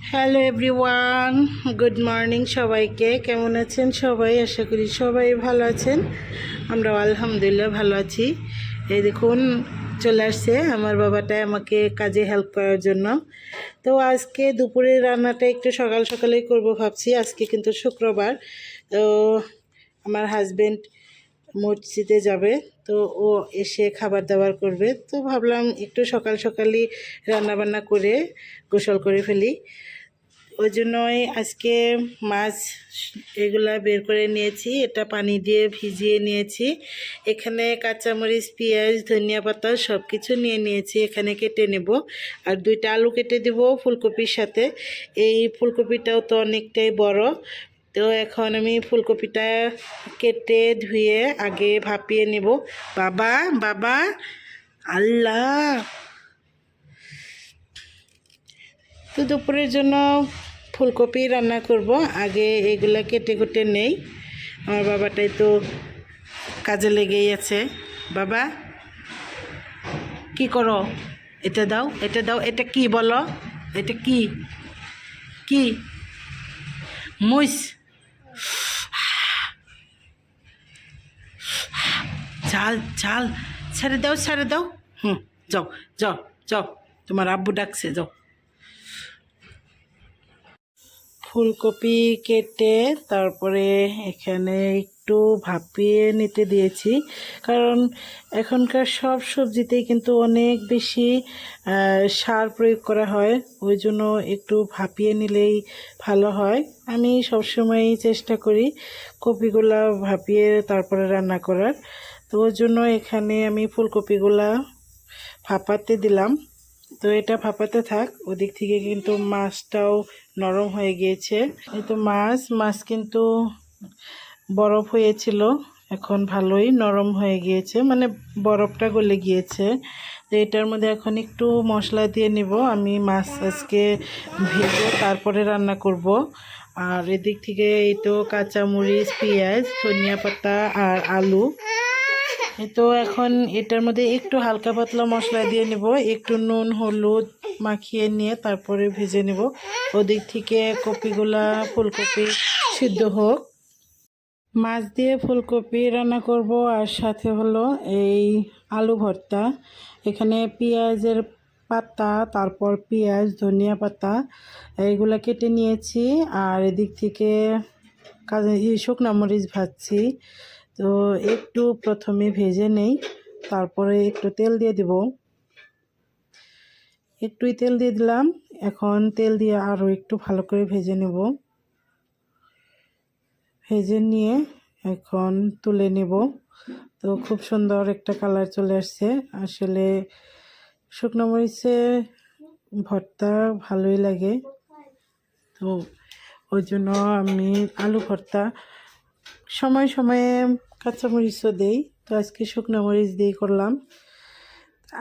Hello everyone good morning সবাইকে। কেমন আছেন সবাই? আশা করি সবাই ভালো আছেন। আমরা আলহামদুলিল্লাহ ভালো আছি। এই দেখুন, চলে আসছে আমার বাবাটা আমাকে কাজে হেল্প করার জন্য। তো আজকে দুপুরের রান্নাটা একটু সকাল সকালেই করব ভাবছি। আজকে কিন্তু শুক্রবার। তো আমার হাজবেন্ড মসজিদে যাবে, তো ও এসে খাবার দাবার করবে। তো ভাবলাম একটু সকাল সকালই রান্নাবান্না করে গোসল করে ফেলি। ওই জন্যই আজকে মাছ এগুলা বের করে নিয়েছি, এটা পানি দিয়ে ভিজিয়ে নিয়েছি। এখানে কাঁচামরিচ, পেঁয়াজ, ধনিয়া পাতা সব কিছু নিয়ে নিয়েছি, এখানে কেটে নেব। আর দুইটা আলু কেটে দেব ফুলকপির সাথে। এই ফুলকপিটাও তো অনেকটাই বড় তো এখন আমি ফুলকপিটা কেটে ধুয়ে আগে ভাপিয়ে নেব। বাবা বাবা, আল্লাহ! তো দুপুরের জন্য ফুলকপি রান্না করব। আগে এগুলা কেটে কুটে নেই। আমার বাবাটাই তো কাজে লেগেই আছে। বাবা, কি করো? এটা দাও এটা দাও, এটা কি বলো? এটা কি? কি? মুইস চাল চাল ছেড়ে দাও ছেড়ে দাও। হুম যাও যাও যাও। তোমার আব্বু ডাকছে যাও। ফুলকপি কেটে তারপরে এখানে একটু ভাপিয়ে নিতে দিয়েছি। কারণ এখনকার সব সবজিতেই কিন্তু অনেক বেশি সার প্রয়োগ করা হয়। ওই জন্য একটু ভাপিয়ে নিলেই ভালো হয়। আমি সবসময়ই চেষ্টা করি কপিগুলা ভাপিয়ে তারপরে রান্না করার। তো ওই জন্য এখানে আমি ফুলকপিগুলা ভাপাতে দিলাম। তো এটা ভাপাতে থাক, ওদিক থেকে কিন্তু মাছটাও নরম হয়ে গিয়েছে। এই তো মাছ মাছ কিন্তু বরফ হয়েছিল। এখন ভালোই নরম হয়ে গিয়েছে মানে বরফটা গলে গিয়েছে। তো এটার মধ্যে এখন একটু মশলা দিয়ে নিব। আমি মাছ আজকে ভেজে তারপরে রান্না করব। আর এদিক থেকে এই তো কাঁচামরিচ, পেঁয়াজ, ধনিয়া পাতা আর আলু। তো এখন এটার মধ্যে একটু হালকা পাতলা মশলা দিয়ে নেব। একটু নুন, হলুদ মাখিয়ে নিয়ে তারপরে ভেজে নেব। ওদিক থেকে কপিগুলা ফুলকপি সিদ্ধ হোক। মাছ দিয়ে ফুলকপি রান্না করব আর সাথে হলো এই আলু ভর্তা। এখানে পেঁয়াজের পাতা, তারপর পেঁয়াজ, ধনিয়া পাতা, এইগুলা কেটে নিয়েছি। আর এদিক থেকে কাজে শুকনা মরিচ ভাজছি। তো একটু প্রথমে ভেজে নেই, তারপরে একটু তেল দিয়ে দিব। একটুই তেল দিয়ে দিলাম, এখন তেল দিয়ে আরও একটু ভালো করে ভেজে নেব। ভেজে নিয়ে এখন তুলে নেব। তো খুব সুন্দর একটা কালার চলে আসছে। আসলে শুকনো মরিচে ভর্তা ভালোই লাগে। তো ওই জন্য আমি আলু ভর্তা সময় সময়ে কাঁচামরিচও দেই, তো আজকে শুকনো মরিচ দিয়ে করলাম।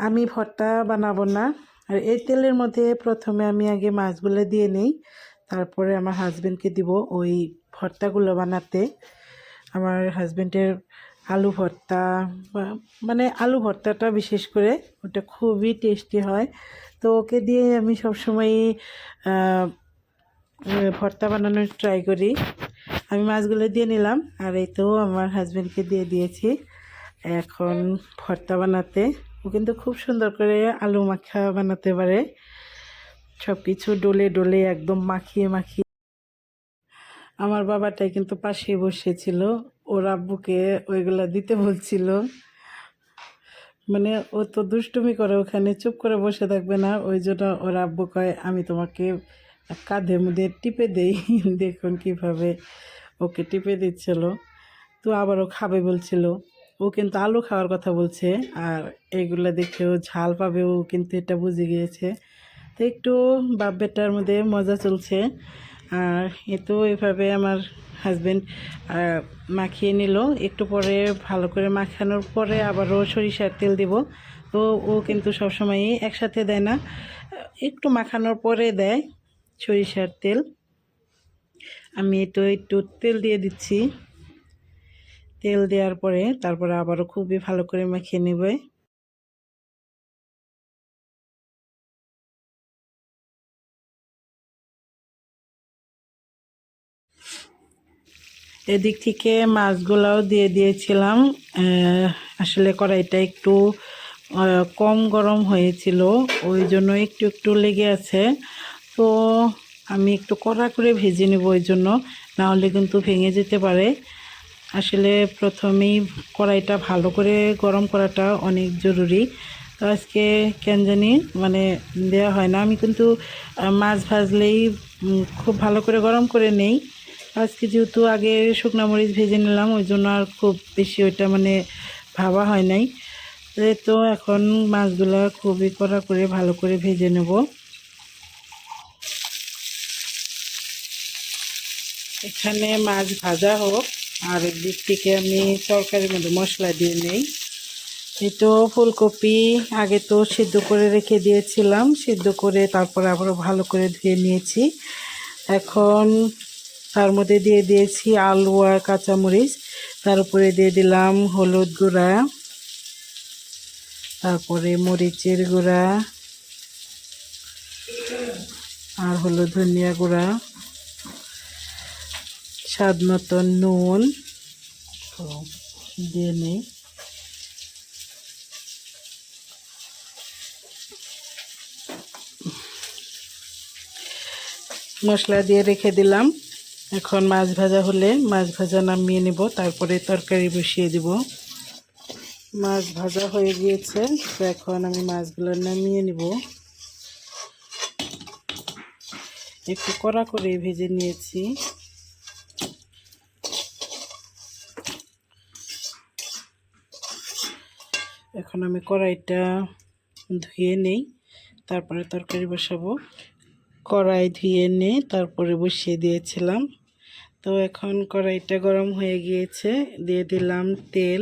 আমি ভর্তা বানাবো না, আর এই তেলের মধ্যে প্রথমে আমি আগে মাছগুলো দিয়ে নেই, তারপরে আমার হাজবেন্ডকে দিব ওই ভর্তাগুলো বানাতে। আমার হাজবেন্ডের আলু ভর্তা মানে আলু ভর্তাটা বিশেষ করে, ওটা খুবই টেস্টি হয়। তো ওকে দিয়ে আমি সবসময়ই ভর্তা বানানোর ট্রাই করি। আমি মাছগুলো দিয়ে নিলাম, আর এই তো আমার হাজব্যান্ডকে দিয়ে দিয়েছি এখন ভর্তা বানাতে। ও কিন্তু খুব সুন্দর করে আলু মাখা বানাতে পারে। সব কিছু ডলে ডলে একদম মাখিয়ে মাখিয়ে। আমার বাবাটাই কিন্তু পাশে বসেছিল, ওর আব্বুকে ওইগুলা দিতে বলছিল। মানে ও তো দুষ্টুমি করে ওখানে, চুপ করে বসে থাকবে না। ওই জন্য ওর আব্বু কয়, আমি তোমাকে কাঁধে মধ্যে টিপে দেই। দেখুন কীভাবে ওকে টিপে দিচ্ছিল। তো আবারও খাবে বলছিল। ও কিন্তু আলু খাওয়ার কথা বলছে। আর এগুলো দেখে ও ঝাল পাবে, ও কিন্তু এটা বুঝে গিয়েছে। তো একটু বাপ বেটার মধ্যে মজা চলছে। আর এ তো এভাবে আমার হাজব্যান্ড মাখিয়ে নিল। একটু পরে ভালো করে মাখানোর পরে আবারও সরিষার তেল দিব। তো ও কিন্তু সবসময়ই একসাথে দেয় না। একটু মাখানোর পরে দেয়। সরিষার তেল। আমি তো একটু তেল দিয়ে দিচ্ছি। তেল দেওয়ার পরে তারপরে আবারও খুবই ভালো করে মাখিয়ে নেবে। এদিক থেকে মাছগুলাও দিয়ে দিয়েছিলাম। আসলে কড়াইটা একটু কম গরম হয়েছিল, ওই জন্য একটু একটু লেগে আছে। তো আমি একটু কড়া করে ভেজে নেব ওই জন্য। না হলে কিন্তু ভেঙে যেতে পারে। আসলে প্রথমেই কড়াইটা ভালো করে গরম করাটা অনেক জরুরি। তো আজকে কেন জানি মানে দেওয়া হয় না। আমি কিন্তু মাছ ভাজলেই খুব ভালো করে গরম করে নেই। আজকে যেহেতু আগে শুকনো মরিচ ভেজে নিলাম, ওই জন্য আর খুব বেশি ওইটা মানে ভাবা হয় নাই। তো এখন মাছগুলা খুবই কড়া করে ভালো করে ভেজে নেব। এখানে মাছ ভাজা হোক, আর একদিক থেকে আমি তরকারির মধ্যে মশলা দিয়ে নেই। এই তো ফুলকপি আগে তো সিদ্ধ করে রেখে দিয়েছিলাম, সিদ্ধ করে তারপর আবারও ভালো করে ধুয়ে নিয়েছি। এখন তার মধ্যে দিয়ে দিয়েছি আলু আর কাঁচামরিচ, তার উপরে দিয়ে দিলাম হলুদ গুঁড়া, তারপরে মরিচের গুঁড়া, আর হলো ধনিয়া গুঁড়া। স্বাদ মতন নুন। দিয়ে নেই। মশলা দিয়ে রেখে দিলাম। এখন মাছ ভাজা হলে মাছ ভাজা নামিয়ে নেব, তারপরে তরকারি বসিয়ে দিব। মাছ ভাজা হয়ে গিয়েছে, তো এখন আমি মাছগুলো নামিয়ে নিব। একটু কড়া করে ভেজে নিয়েছি। এখন আমি কড়াইটা ধুয়ে নেই। তারপরে তরকারি বসাবো। কড়াই ধুয়ে নিয়ে তারপরে বসিয়ে দিয়েছিলাম। তো এখন কড়াইটা গরম হয়ে গিয়েছে। দিয়ে দিলাম তেল।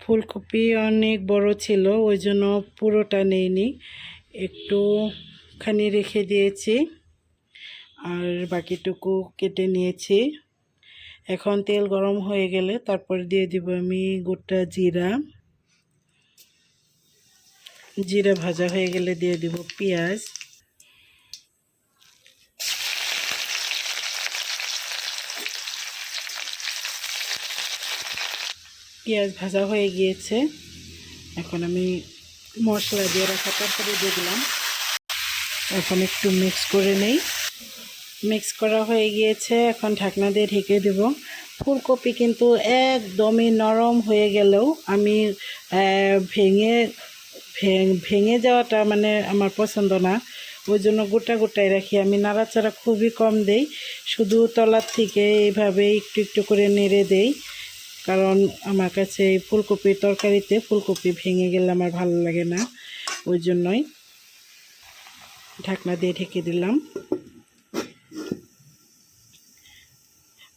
ফুলকপি অনেক বড় ছিল, ওই জন্য পুরোটা নেইনি। একটুখানি রেখে দিয়েছি। আর বাকিটুকু কেটে নিয়েছি। এখন তেল গরম হয়ে গেলে তারপর দিয়ে দিব আমি গোটা জিরা। জিরা ভাজা হয়ে গেলে দিয়ে দিব পেঁয়াজ। পেঁয়াজ ভাজা হয়ে গিয়েছে। এখন আমি মশলা দিয়ে রাখা তরকারি দিয়ে দিলাম। এখন একটু মিক্স করে নেই। মিক্স করা হয়ে গিয়েছে। এখন ঢাকনা দিয়ে ঢেকে দেব। ফুলকপি কিন্তু একদমই নরম হয়ে গেলেও আমি ভেঙে ভেঙে যাওয়াটা মানে আমার পছন্দ না। ওই জন্য গোটা গোটাই রাখি। আমি নাড়াচাড়া খুবই কম দেই। শুধু তলার থেকে এইভাবে একটু একটু করে নেড়ে দেই। কারণ আমার কাছে এই ফুলকপির তরকারিতে ফুলকপি ভেঙে গেলে আমার ভালো লাগে না। ওই জন্যই ঢাকনা দিয়ে ঢেকে দিলাম।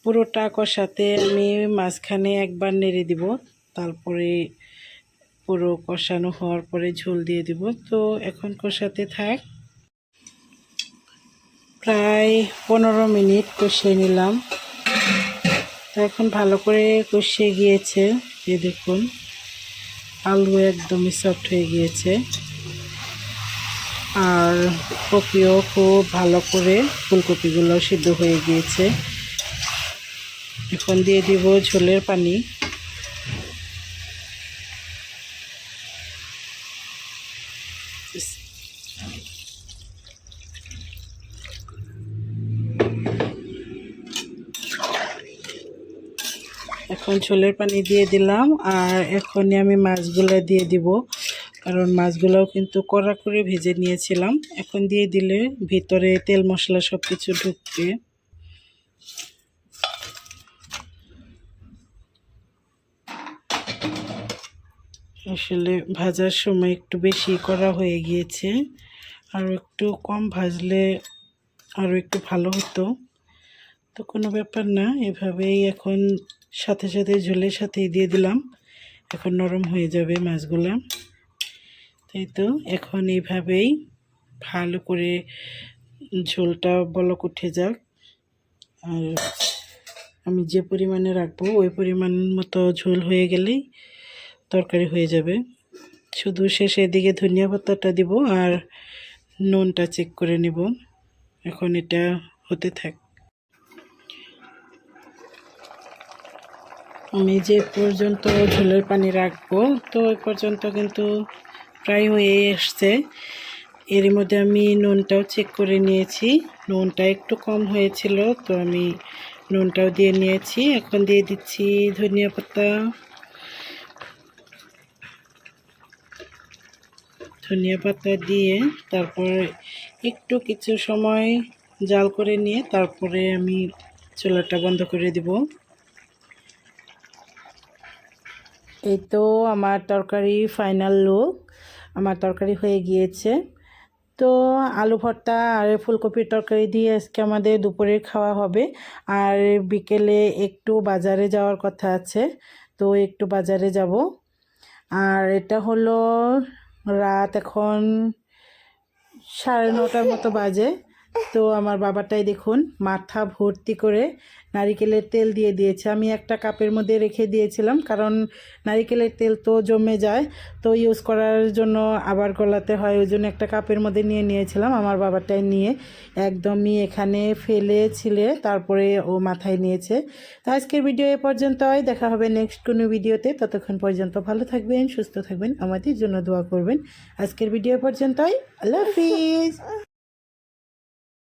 পুরোটা কষাতে আমি মাঝখানে একবার নেড়ে দিব। তারপরে পুরো কষানো হওয়ার পরে ঝোল দিয়ে দিব। তো এখন কষাতে থাক। প্রায় পনেরো মিনিট কষিয়ে নিলাম। তো এখন ভালো করে কষিয়ে গিয়েছে। এই দেখুন, আলু একদমই সফট হয়ে গিয়েছে। আর কপিও খুব ভালো করে ফুলকপিগুলো সিদ্ধ হয়ে গিয়েছে। এখন দিয়ে দিব ঝোলের পানি। এখন ঝোলের পানি দিয়ে দিলাম আর এখনই আমি মাছগুলো দিয়ে দিব। কারণ মাছগুলোও কিন্তু কড়া করে ভেজে নিয়েছিলাম। এখন দিয়ে দিলে ভিতরে তেল মশলা সব কিছু ঢুকবে। আসলে ভাজার সময় একটু বেশি করা হয়ে গিয়েছে। আর একটু কম ভাজলে আরও একটু ভালো হতো। তো কোনো ব্যাপার না, এভাবেই এখন সাথে সাথে ঝোলের সাথেই দিয়ে দিলাম। এখন নরম হয়ে যাবে মাছগুলা। তাই তো এখন এইভাবেই ভালো করে ঝোলটা বলক উঠে যাক। আর আমি যে পরিমাণে রাখব ওই পরিমাণ মতো ঝোল হয়ে গেলেই তরকারি হয়ে যাবে। শুধু শেষের দিকে ধনিয়া পাতাটা দিব আর নুনটা চেক করে নিব। এখন এটা হতে থাক। আমি যে পর্যন্ত ঝোলের পানি রাখব, তো এই পর্যন্ত কিন্তু প্রায় হয়ে এসছে। এর মধ্যে আমি নুনটাও চেক করে নিয়েছি। নুনটা একটু কম হয়েছিল, তো আমি নুনটাও দিয়ে নিয়েছি। এখন দিয়ে দিচ্ছি ধনিয়া পাতা। ধনিয়া পাতা দিয়ে তারপর একটু কিছু সময় জাল করে নিয়ে তারপরে আমি চুলাটা বন্ধ করে দিব। এই তো আমার তরকারি ফাইনাল লুক আমার তরকারি হয়ে গিয়েছে। তো আলু ভর্তা আর ফুলকপির তরকারি দিয়ে আজকে আমাদের দুপুরে খাওয়া হবে। আর বিকেলে একটু বাজারে যাওয়ার কথা আছে, তো একটু বাজারে যাব। আর এটা হলো রাত এখন সাড়ে নটার মতো বাজে। তো আমার বাবাটাই দেখুন, মাথা ভর্তি করে নারিকেলের তেল দিয়ে দিয়েছে। আমি একটা কাপের মধ্যে রেখে দিয়েছিলাম, কারণ নারিকেলের তেল তো জমে যায়, তো ইউজ করার জন্য আবার গলাতে হয়, ওই জন্য একটা কাপের মধ্যে নিয়ে নিয়েছিলাম, আমার বাবাটাই নিয়ে একদমই এখানে ফেলে ছিলে, তারপরে ও মাথায় নিয়েছে। তো আজকের ভিডিও এ পর্যন্তই, দেখা হবে নেক্সট কোনো ভিডিওতে ততক্ষণ পর্যন্ত ভালো থাকবেন, সুস্থ থাকবেন, আমাদের জন্য দোয়া করবেন। আজকের ভিডিও পর্যন্তই, আল্লাহ হাফিজ।